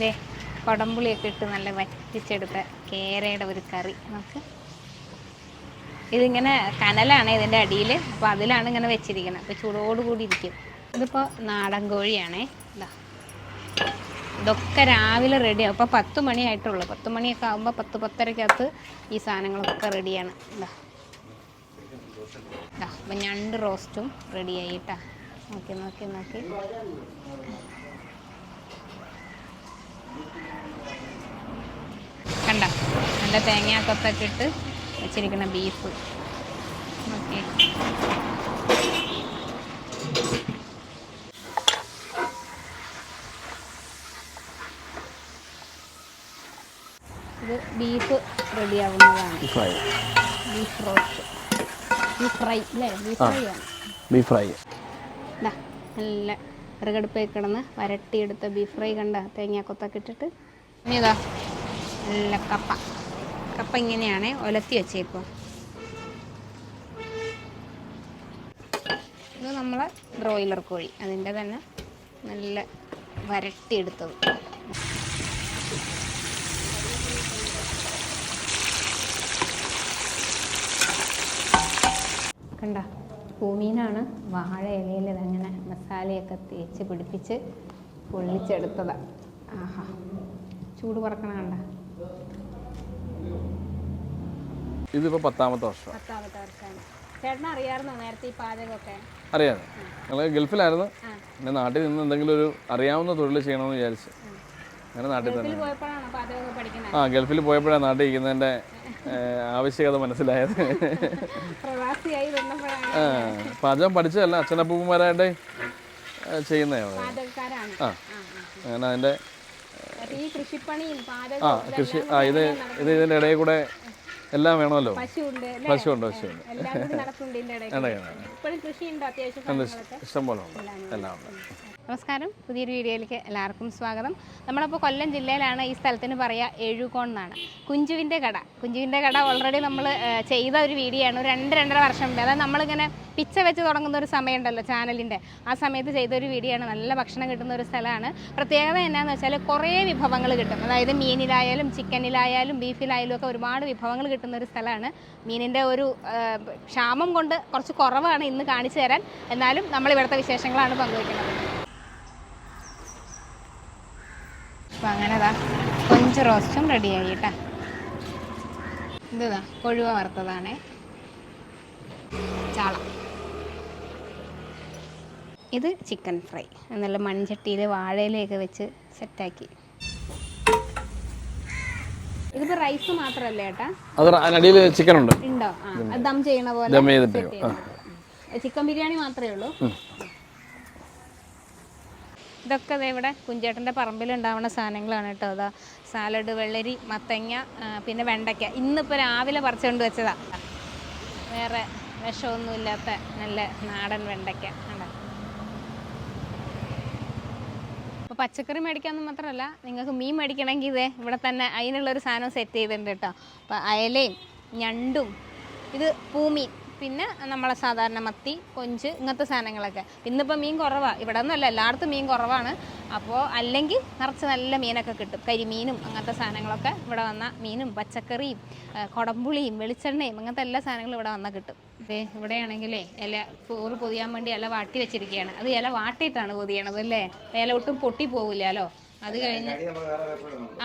ദേ കൊടംപുളിയൊക്കെ ഇട്ട് നല്ല വറ്റിച്ചെടുത്ത കേരയുടെ ഒരു കറി നമുക്ക്. ഇതിങ്ങനെ കനലാണ് ഇതിന്റെ അടിയിൽ അപ്പോൾ അതിലാണ് ഇങ്ങനെ വെച്ചിരിക്കുന്നത്. അപ്പോൾ ചൂടോടുകൂടി ഇരിക്കും. ഇതിപ്പോൾ നാടൻ കോഴിയാണേ. ഇതാ. ഇതൊക്കെ രാവിലെ റെഡിയാവും ഇപ്പോൾ പത്ത് മണിയായിട്ടുള്ളൂ പത്ത് മണിയൊക്കെ ആകുമ്പോൾ പത്ത് പത്തരക്കകത്ത് ഈ സാധനങ്ങളൊക്കെ റെഡിയാണ് ഇതാ. ഇതാ അപ്പം രണ്ട് റോസ്റ്റും റെഡിയായിട്ടാ നോക്കി നോക്കി നോക്കി. കണ്ട? നല്ല തേങ്ങാക്കൊത്തൊക്കെ ഇട്ട് വെച്ചിരിക്കണം ബീഫ് ഓക്കെ ഇത് ബീഫ് റെഡിയാവുന്നതാണ് ബീഫ് റോസ്റ്റ് ബീഫ് ഫ്രൈ അല്ലേ? ബീഫ് ഫ്രൈ ആണ്. ബീഫ് ഫ്രൈ നല്ല വിറകടുപ്പിൽ കിടന്ന് വരട്ടിയെടുത്ത ബീഫ് ഫ്രൈ കണ്ട? തേങ്ങാക്കൊത്തൊക്കെ ഇട്ടിട്ട്. ഇനി ഇതാ നല്ല കപ്പ. കപ്പ ഇങ്ങനെയാണ് ഒലത്തി വെച്ചേക്കുക ഇത് നമ്മളെ ബ്രോയിലർ കോഴി. അതിന്റെ തന്നെ നല്ല വരട്ടിയെടുത്തത്. കണ്ട പൂമീനാണ് വാഴ ഇലയിൽ ഇതങ്ങനെ മസാലയൊക്കെ തേച്ച് പിടിപ്പിച്ച് പൊള്ളിച്ചെടുത്തതാണ് ആഹാ ചൂട് പറക്കണ കണ്ട. ഇതിപ്പോൾ പത്താമത്തെ വർഷം. പത്താമത്തെ വർഷമാണ്. ചേട്ടൻ അറിയാമായിരുന്നോ നേരത്തെ ഈ പാചകമൊക്കെ? അറിയാതെ ഞങ്ങൾ ഗൾഫിലായിരുന്നു. പിന്നെ നാട്ടിൽ നിന്ന് എന്തെങ്കിലും ഒരു അറിയാവുന്ന തൊഴിൽ ചെയ്യണമെന്ന് വിചാരിച്ചു. അങ്ങനെ നാട്ടിൽ തന്നെ. ആ ഗൾഫിൽ പോയപ്പോഴാണ് നാട്ടിൽ ഇരിക്കുന്നതിന്റെ ആവശ്യകത മനസ്സിലായത്. പാചകം പഠിച്ചതല്ല അച്ഛനപ്പൂപ്പന്മാരായിട്ട് ചെയ്യുന്നതാണ് ആ. അങ്ങനെ അതിന്റെ കൃഷിപ്പണിയും ആ കൃഷി ആ ഇത് ഇത് ഇതിന്റെ ഇടയിൽ കൂടെ എല്ലാം വേണമല്ലോ? പശു ഉണ്ട്. ഇഷ്ടം പോലെ ഉണ്ട്. എല്ലാം ഉണ്ട്. നമസ്കാരം. പുതിയൊരു വീഡിയോയിലേക്ക് എല്ലാവർക്കും സ്വാഗതം. നമ്മളിപ്പോൾ കൊല്ലം ജില്ലയിലാണ് ഈ സ്ഥലത്തിന് പറയുക എഴുകോൺ എന്നാണ്. കുഞ്ചുവിന്റെ കട. കുഞ്ചുവിന്റെ കട ഓൾറെഡി നമ്മൾ ചെയ്ത ഒരു വീഡിയോ ആണ്. രണ്ട് രണ്ടര വർഷം മുമ്പ്. അതായത് നമ്മളിങ്ങനെ പിച്ച വെച്ച് തുടങ്ങുന്ന ഒരു സമയമുണ്ടല്ലോ ചാനലിന്റെ ആ സമയത്ത് ചെയ്ത ഒരു വീഡിയോ ആണ്. നല്ല ഭക്ഷണം കിട്ടുന്ന ഒരു സ്ഥലമാണ്. പ്രത്യേകത എന്നാന്ന് വെച്ചാൽ കുറേ വിഭവങ്ങൾ കിട്ടും. അതായത് മീനിലായാലും ചിക്കനിലായാലും ബീഫിലായാലും ഒക്കെ ഒരുപാട് വിഭവങ്ങൾ കിട്ടുന്ന ഒരു സ്ഥലമാണ്. മീനിന്റെ ഒരു ക്ഷാമം കൊണ്ട് കുറച്ച് കുറവാണ് ഇന്ന് കാണിച്ചു തരാൻ. എന്നാലും നമ്മളിവിടുത്തെ വിശേഷങ്ങളാണ് പങ്കുവയ്ക്കുന്നത് അപ്പോൾ അങ്ങനെതാ കൊഞ്ച് റോസ്റ്റും റെഡിയായി കേട്ടാ ഇതാ കൊഴുവ വറുത്തതാണേ. ചാള. ഇത് ചിക്കൻ ഫ്രൈ. നല്ല മൺചട്ടിയിൽ വാഴയിലൊക്കെ വെച്ച് സെറ്റാക്കി. ഇതിപ്പോ റൈസ് മാത്രല്ലേ ഏട്ടാ? അത് അതിനടിയിൽ ചിക്കൻ ഉണ്ട് ഉണ്ടോ? ആ അത് ദം ചെയ്യണ പോലെ. ചിക്കൻ ബിരിയാണി മാത്രമേ ഉള്ളൂ? ഇതൊക്കെ ഇവിടെ കുഞ്ചേട്ടന്റെ പറമ്പിൽ ഉണ്ടാവുന്ന സാധനങ്ങളാണ് കേട്ടോ. അതാ സാലഡ് വെള്ളരി മത്തങ്ങ പിന്നെ വെണ്ടയ്ക്ക. ഇന്നിപ്പോൾ രാവിലെ പറിച്ചുകൊണ്ട് വെച്ചതാ. വേറെ വിഷമൊന്നുമില്ലാത്ത നല്ല നാടൻ വെണ്ടയ്ക്ക കണ്ടോ? അപ്പോൾ പച്ചക്കറി മേടിക്കാമെന്ന് മാത്രമല്ല നിങ്ങൾക്ക് മീൻ മേടിക്കണമെങ്കിൽ ഇതേ ഇവിടെ തന്നെ അതിനുള്ളൊരു സാധനം സെറ്റ് ചെയ്തിട്ടുണ്ട് കേട്ടോ. അപ്പോൾ അയലയും ഞണ്ടും ഇത് പൂമീൻ പിന്നെ നമ്മളെ സാധാരണ മത്തി കൊഞ്ച് ഇങ്ങനത്തെ സാധനങ്ങളൊക്കെ. ഇന്നിപ്പോൾ മീൻ കുറവാണ് ഇവിടെ നിന്നല്ല എല്ലായിടത്തും മീൻ കുറവാണ്. അപ്പോൾ അല്ലെങ്കിൽ നിറച്ച് നല്ല മീനൊക്കെ കിട്ടും. കരിമീനും അങ്ങനത്തെ സാധനങ്ങളൊക്കെ ഇവിടെ വന്ന മീനും പച്ചക്കറിയും ആ, കുടംപുളിയും വെളിച്ചെണ്ണയും അങ്ങനത്തെ എല്ലാ സാധനങ്ങളും ഇവിടെ വന്നാൽ കിട്ടും. ദേ ഇവിടെയാണെങ്കിലേ ഇല ചോറ് പൊതിയാൻ വേണ്ടി ഇല വാട്ടി വെച്ചിരിക്കുകയാണ്. അത് ഇല വാട്ടിയിട്ടാണ് പൊതിയണത് അല്ലേ? ഇല ഒട്ടും പൊട്ടി പോകില്ലല്ലോ അത് കഴിഞ്ഞ്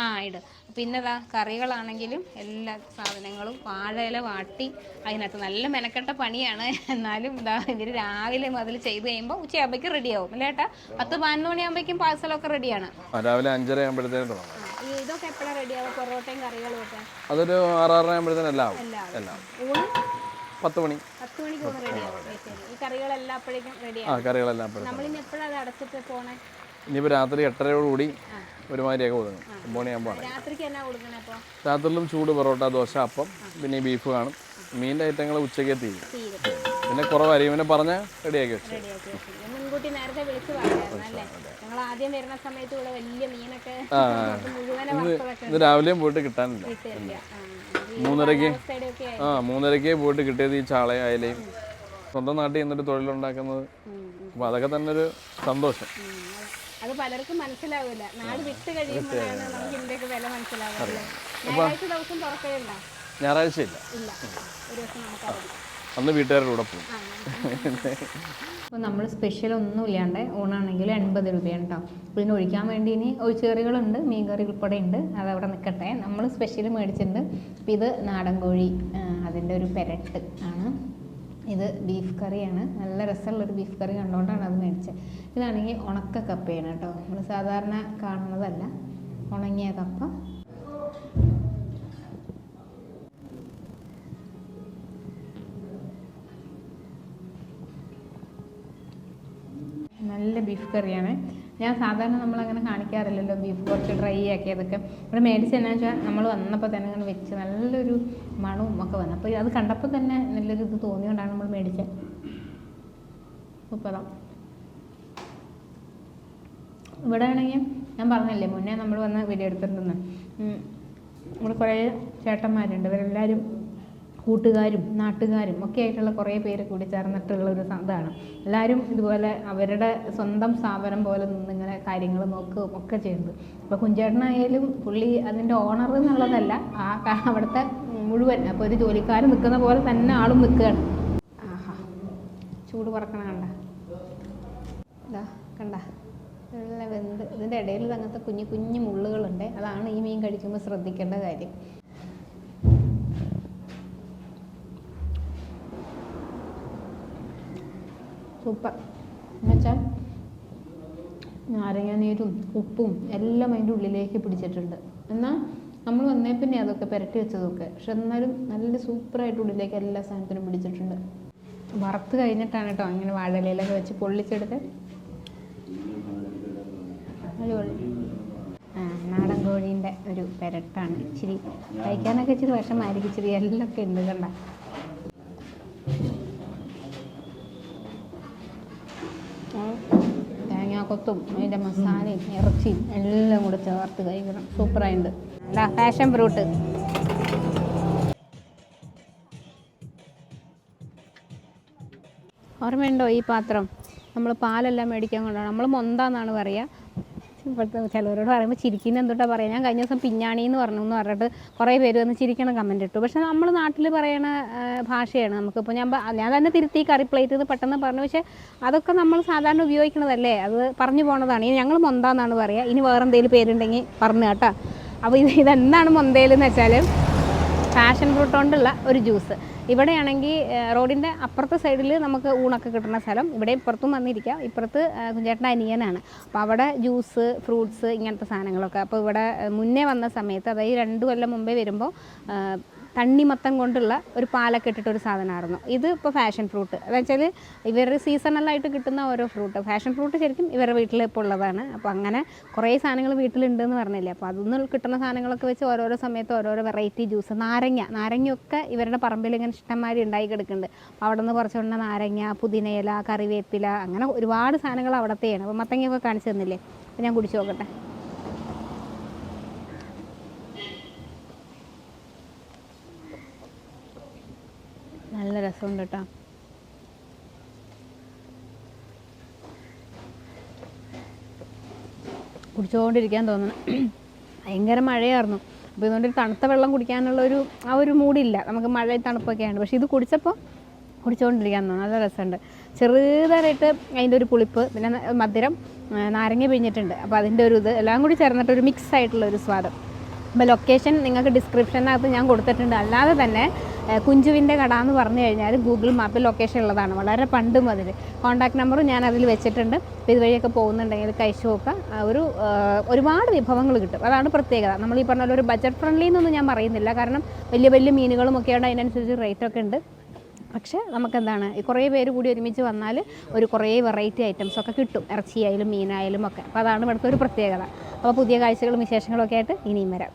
ആ ഇടും. പിന്നെ ഇതാ കറികളാണെങ്കിലും എല്ലാ സാധനങ്ങളും വാഴയില വാട്ടി അതിനകത്ത് നല്ല മെനക്കെട്ട പണിയാണ്. എന്നാലും ഇതാ ഇവർ രാവിലെ മുതൽ ചെയ്ത് കഴിയുമ്പോൾ ഉച്ചയാകുമ്പോഴേക്കും റെഡിയാവും. അല്ലേ ഏട്ടാ? പത്ത് പതിനൊന്ന് മണിയാകുമ്പോഴേക്കും പാഴ്സലൊക്കെ റെഡിയാണ്. രാവിലെ അഞ്ചര ആകുമ്പോഴത്തേക്കും ഇതൊക്കെ എപ്പോഴാണ് റെഡിയാവുക പൊറോട്ടയും കറികളും ഒക്കെ? അതൊരു ആറാറര ആകുമ്പോഴത്തേക്കും എല്ലാം എല്ലാം പത്ത് മണി. പത്ത് മണിക്ക് റെഡിയാവും ഈ കറികളെല്ലാം അപ്പോഴേക്കും ആ കറികളെല്ലാം അപ്പോഴത്തേനും നമ്മളിനി എപ്പോഴാണ് അടച്ചിട്ട് പോണേ? ഇനിയിപ്പോൾ രാത്രി എട്ടരയോടുകൂടി ഒരുമാതിരിയൊക്കെ ഒതുങ്ങും. ഒമ്പത് മണിയാകുമ്പോൾ രാത്രിയിലും ചൂട് പൊറോട്ട ദോശ അപ്പം പിന്നെ ഈ ബീഫ് കാണും. മീനിന്റെ ഐറ്റങ്ങൾ ഉച്ചയ്ക്ക് തീരും. പിന്നെ കുറവായിരിക്കും. പിന്നെ പറഞ്ഞാൽ റെഡിയാക്കി വെച്ചു. മുൻകൂട്ടി നേരത്തെ വിളിച്ചു പറയായിരുന്നു ഞങ്ങൾ ആദ്യം വരുന്ന സമയത്ത് ഇവിടെ വലിയ മീനൊക്കെ മുഴുവനെ വറുത്തതൊക്കെ ഇത് രാവിലെയും പോയിട്ട് കിട്ടാനില്ല. മൂന്നരക്ക് ആ മൂന്നരയ്ക്ക് പോയിട്ട് കിട്ടിയത് ഈ ചാളയും അയലയും. സ്വന്തം നാട്ടിൽ നിന്നൊരു തൊഴിലുണ്ടാക്കുന്നത്. അപ്പോൾ അതൊക്കെ തന്നെ ഒരു സന്തോഷം അത് പലർക്കും മനസ്സിലാവില്ല. നാട് വിട്ട് കഴിയുമ്പോഴാണ് നമുക്ക് ഇതിന്റെയൊക്കെ വില മനസ്സിലാവുന്നത്. ഞായറാഴ്ച ദിവസം തുറക്കുകയുണ്ടോ ഇല്ല. ഒരു ദിവസം നമുക്ക് അന്ന് വീട്ടുകാരുടെ കൂടെ പോകും. അപ്പോൾ നമ്മൾ സ്പെഷ്യൽ ഒന്നും ഇല്ലാണ്ട് ഊണാണെങ്കിൽ എൺപത് രൂപയാണ് കേട്ടോ പിന്നെ ഒഴിക്കാൻ വേണ്ടി ഇനി ഒഴിച്ചുകറികളുണ്ട് മീൻ കറി ഉൾപ്പെടെ ഉണ്ട്. അതവിടെ നിൽക്കട്ടെ നമ്മൾ സ്പെഷ്യൽ മേടിച്ചിട്ടുണ്ട്. അപ്പോൾ ഇത് നാടൻ കോഴി അതിന്റെ ഒരു പെരട്ട് ആണ്. ഇത് ബീഫ് കറിയാണ്. നല്ല രസമുള്ളൊരു ബീഫ് കറി കണ്ടുകൊണ്ടാണ് അത് മേടിച്ചത് ഇതാണെങ്കിൽ ഉണക്ക കപ്പയാണ് കേട്ടോ. നമ്മൾ സാധാരണ കാണുന്നതല്ല. ഉണങ്ങിയ കപ്പ. നല്ല ബീഫ് കറിയാണ്. ഞാൻ സാധാരണ നമ്മൾ അങ്ങനെ കാണിക്കാറില്ലല്ലോ ബീഫ് കുറച്ച് ഡ്രൈ ആക്കിയതൊക്കെ. ഇവിടെ മേടിച്ച് എന്നാ വെച്ചാൽ നമ്മൾ വന്നപ്പോൾ തന്നെ അങ്ങനെ വെച്ച് നല്ലൊരു മണവും ഒക്കെ വന്നു. അപ്പോൾ അത് കണ്ടപ്പോൾ തന്നെ നല്ലൊരു ഇത് തോന്നിയോണ്ടാണ് നമ്മൾ മേടിച്ചത് സൂപ്പറാണ് ഇവിടെ ആണെങ്കിൽ ഞാൻ പറഞ്ഞില്ലേ മുന്നേ നമ്മൾ വന്ന് വീഡിയോ എടുത്തിട്ടുണ്ടെന്ന്. ഇവിടെ കുറേ ചേട്ടന്മാരുണ്ട്. ഇവരെല്ലാവരും കൂട്ടുകാരും നാട്ടുകാരും ഒക്കെ ആയിട്ടുള്ള കുറേ പേര് കൂടി ചേർന്നിട്ടുള്ള ഒരു ഇതാണ്. എല്ലാവരും ഇതുപോലെ അവരുടെ സ്വന്തം സ്ഥാപനം പോലെ നിന്നിങ്ങനെ കാര്യങ്ങൾ നോക്കുകയും ഒക്കെ ചെയ്യുന്നത്. ഇപ്പോൾ കുഞ്ചേട്ടനായാലും പുള്ളി അതിന്റെ ഓണർ എന്നുള്ളതല്ല ആ അവിടുത്തെ മുഴുവൻ അപ്പോൾ ഒരു ജോലിക്കാരൻ നിൽക്കുന്ന പോലെ തന്നെ ആളും നിൽക്കുകയാണ്. ആഹാ. ചൂട് പറക്കണ കണ്ട. ഇതാ കണ്ട. വെന്ത്. ഇതിന്റെ ഇടയിൽ അങ്ങനത്തെ കുഞ്ഞു കുഞ്ഞു മുള്ളുകളുണ്ട്. അതാണ് ഈ മീൻ കഴിക്കുമ്പോൾ ശ്രദ്ധിക്കേണ്ട കാര്യം. സൂപ്പർ എന്നുവെച്ചാൽ നാരങ്ങാനീരും ഉപ്പും എല്ലാം അതിന്റെ ഉള്ളിലേക്ക് പിടിച്ചിട്ടുണ്ട്. എന്നാൽ നമ്മൾ വന്നേ പിന്നെ അതൊക്കെ പുരട്ടി വെച്ചതൊക്കെ. പക്ഷെ എന്നാലും നല്ല സൂപ്പറായിട്ട് ഉള്ളിലേക്ക് എല്ലാ സാധനത്തിനും പിടിച്ചിട്ടുണ്ട്. വറുത്ത് കഴിഞ്ഞിട്ടാണ് കേട്ടോ അങ്ങനെ വാഴയിലൊക്കെ വെച്ച് പൊള്ളിച്ചെടുത്ത്. ആ നാടൻ കോഴീന്റെ ഒരു പെരട്ടാണ്. ഇച്ചിരി കഴിക്കാനൊക്കെ ഇച്ചിരി വിഷമായിരിക്കും. ഇച്ചിരി എല്ലാം ഒക്കെ ഉണ്ട് കണ്ട. തേങ്ങാക്കൊത്തും അതിന്റെ മസാലയും ഇറച്ചിയും എല്ലാം കൂടെ ചേർത്ത് കഴിക്കണം. സൂപ്പറായിട്ടുണ്ട് അല്ല പാഷൻ ഫ്രൂട്ട് ഓർമ്മയുണ്ടോ ഈ പാത്രം? നമ്മൾ പാലെല്ലാം മേടിക്കാൻ കൊണ്ടാണ് നമ്മൾ മൊന്താന്നാണ് പറയുക ഇപ്പോഴത്തെ ചിലവരോട് പറയുമ്പോൾ ചിരിക്കുന്ന എന്തുട്ടാ പറയുക ഞാൻ കഴിഞ്ഞ ദിവസം പിഞ്ഞാണി എന്ന് പറഞ്ഞു എന്ന് പറഞ്ഞിട്ട് കുറേ പേര് വന്ന് ചിരിക്കണം കമന്റ് ഇട്ടു. പക്ഷേ നമ്മൾ നാട്ടിൽ പറയണ ഭാഷയാണ് നമുക്കിപ്പോൾ ഞാൻ ഞാൻ തന്നെ തിരുത്തി കറി പ്ലേറ്റ് എന്ന് പെട്ടെന്ന് പറഞ്ഞു. പക്ഷേ അതൊക്കെ നമ്മൾ സാധാരണ ഉപയോഗിക്കുന്നതല്ലേ അത് പറഞ്ഞു പോണതാണ്. ഇനി ഞങ്ങൾ മൊന്താന്നാണ് പറയുക ഇനി വേറെ എന്തെങ്കിലും പേരുണ്ടെങ്കിൽ പറഞ്ഞു കേട്ടോ. അപ്പോൾ ഇത് ഇതെന്താണ് മൊന്തയിൽ എന്ന് വെച്ചാൽ പാഷൻ ഫ്രൂട്ട് കൊണ്ടുള്ള ഒരു ജ്യൂസ് ഇവിടെയാണെങ്കിൽ റോഡിന്റെ അപ്പുറത്തെ സൈഡിൽ നമുക്ക് ഊണൊക്കെ കിട്ടുന്ന സ്ഥലം. ഇവിടെ ഇപ്പുറത്തും വന്നിരിക്കാം. ഇപ്പുറത്ത് കുഞ്ചേട്ടന്റെ അനിയനാണ്. അപ്പോൾ അവിടെ ജ്യൂസ് ഫ്രൂട്ട്സ് ഇങ്ങനത്തെ സാധനങ്ങളൊക്കെ. അപ്പോൾ ഇവിടെ മുന്നേ വന്ന സമയത്ത് അതായത് രണ്ട് കൊല്ലം മുമ്പേ വരുമ്പോൾ തണ്ണിമത്തം കൊണ്ടുള്ള ഒരു പാലൊക്കെ ഇട്ടിട്ട് ഒരു സാധനമായിരുന്നു. ഇത് ഇപ്പോൾ ഫാഷൻ ഫ്രൂട്ട് എന്ന് വെച്ചാൽ ഇവർ സീസണലായിട്ട് കിട്ടുന്ന ഓരോ ഫ്രൂട്ട് ഫാഷൻ ഫ്രൂട്ട് ശരിക്കും ഇവരുടെ വീട്ടിൽ ഇപ്പോൾ ഉള്ളതാണ്. അപ്പോൾ അങ്ങനെ കുറേ സാധനങ്ങൾ വീട്ടിലുണ്ടെന്ന് പറഞ്ഞില്ലേ? അപ്പോൾ അതൊന്നും കിട്ടുന്ന സാധനങ്ങളൊക്കെ വെച്ച് ഓരോരോ സമയത്ത് ഓരോരോ വെറൈറ്റി ജ്യൂസ് നാരങ്ങ നാരങ്ങയൊക്കെ ഇവരുടെ പറമ്പിൽ ഇങ്ങനെ ഇഷ്ടംമാതിരി ഉണ്ടായി കിടക്കുന്നുണ്ട്. അപ്പോൾ അവിടെ നിന്ന് കുറച്ചുകൊണ്ട് നാരങ്ങ പുതിനയില കറിവേപ്പില അങ്ങനെ ഒരുപാട് സാധനങ്ങൾ അവിടത്തെയാണ്. അപ്പോൾ മത്തങ്ങയൊക്കെ കാണിച്ചു തന്നില്ലേ? അപ്പോൾ ഞാൻ കുടിച്ചു നോക്കട്ടെ. നല്ല രസമുണ്ട് കേട്ടോ കുടിച്ചുകൊണ്ടിരിക്കാൻ തോന്നണം. ഭയങ്കര മഴയായിരുന്നു. അപ്പോൾ ഇതുകൊണ്ട് തണുത്ത വെള്ളം കുടിക്കാനുള്ള ഒരു ആ ഒരു മൂടില്ല. നമുക്ക് മഴ തണുപ്പൊക്കെയാണ് പക്ഷേ ഇത് കുടിച്ചപ്പോൾ കുടിച്ചുകൊണ്ടിരിക്കാൻ തോന്നുന്നു നല്ല രസമുണ്ട്. ചെറുതായിട്ട് അതിന്റെ ഒരു പുളിപ്പ് പിന്നെ മധുരം നാരങ്ങ പിഴിഞ്ഞിട്ടുണ്ട്. അപ്പോൾ അതിന്റെ ഒരു ഇത് എല്ലാം കൂടി ചേർന്നിട്ട് ഒരു മിക്സ് ആയിട്ടുള്ള ഒരു സ്വാദം. അപ്പോൾ ലൊക്കേഷൻ നിങ്ങൾക്ക് ഡിസ്ക്രിപ്ഷനകത്ത് ഞാൻ കൊടുത്തിട്ടുണ്ട്. അല്ലാതെ തന്നെ കുഞ്ചുവിന്റെ കട എന്ന് പറഞ്ഞു കഴിഞ്ഞാൽ ഗൂഗിൾ മാപ്പിൽ ലൊക്കേഷൻ ഉള്ളതാണ്. വളരെ പണ്ട് മുതൽ കോൺടാക്ട് നമ്പറും ഞാൻ അതിൽ വെച്ചിട്ടുണ്ട്. അപ്പോൾ ഇതുവഴിയൊക്കെ പോകുന്നുണ്ടെങ്കിൽ കഴിച്ചു നോക്കുക. ഒരു ഒരുപാട് വിഭവങ്ങൾ കിട്ടും. അതാണ് പ്രത്യേകത. നമ്മൾ ഈ പറഞ്ഞ പോലെ ഒരു ബജറ്റ് ഫ്രണ്ട്ലി എന്നൊന്നും ഞാൻ പറയുന്നില്ല. കാരണം വലിയ വലിയ മീനുകളും ഒക്കെയാണ് അതിനനുസരിച്ച് റേറ്റൊക്കെ ഉണ്ട്. പക്ഷേ നമുക്കെന്താണ് കുറേ പേര് കൂടി ഒരുമിച്ച് വന്നാൽ ഒരു കുറേ വെറൈറ്റി ഐറ്റംസ് ഒക്കെ കിട്ടും. ഇറച്ചിയായാലും മീനായാലും ഒക്കെ. അപ്പോൾ അതാണ് ഇവിടുത്തെ ഒരു പ്രത്യേകത. അപ്പോൾ പുതിയ കാഴ്ചകളും വിശേഷങ്ങളൊക്കെ ആയിട്ട് ഇനിയും വരാം.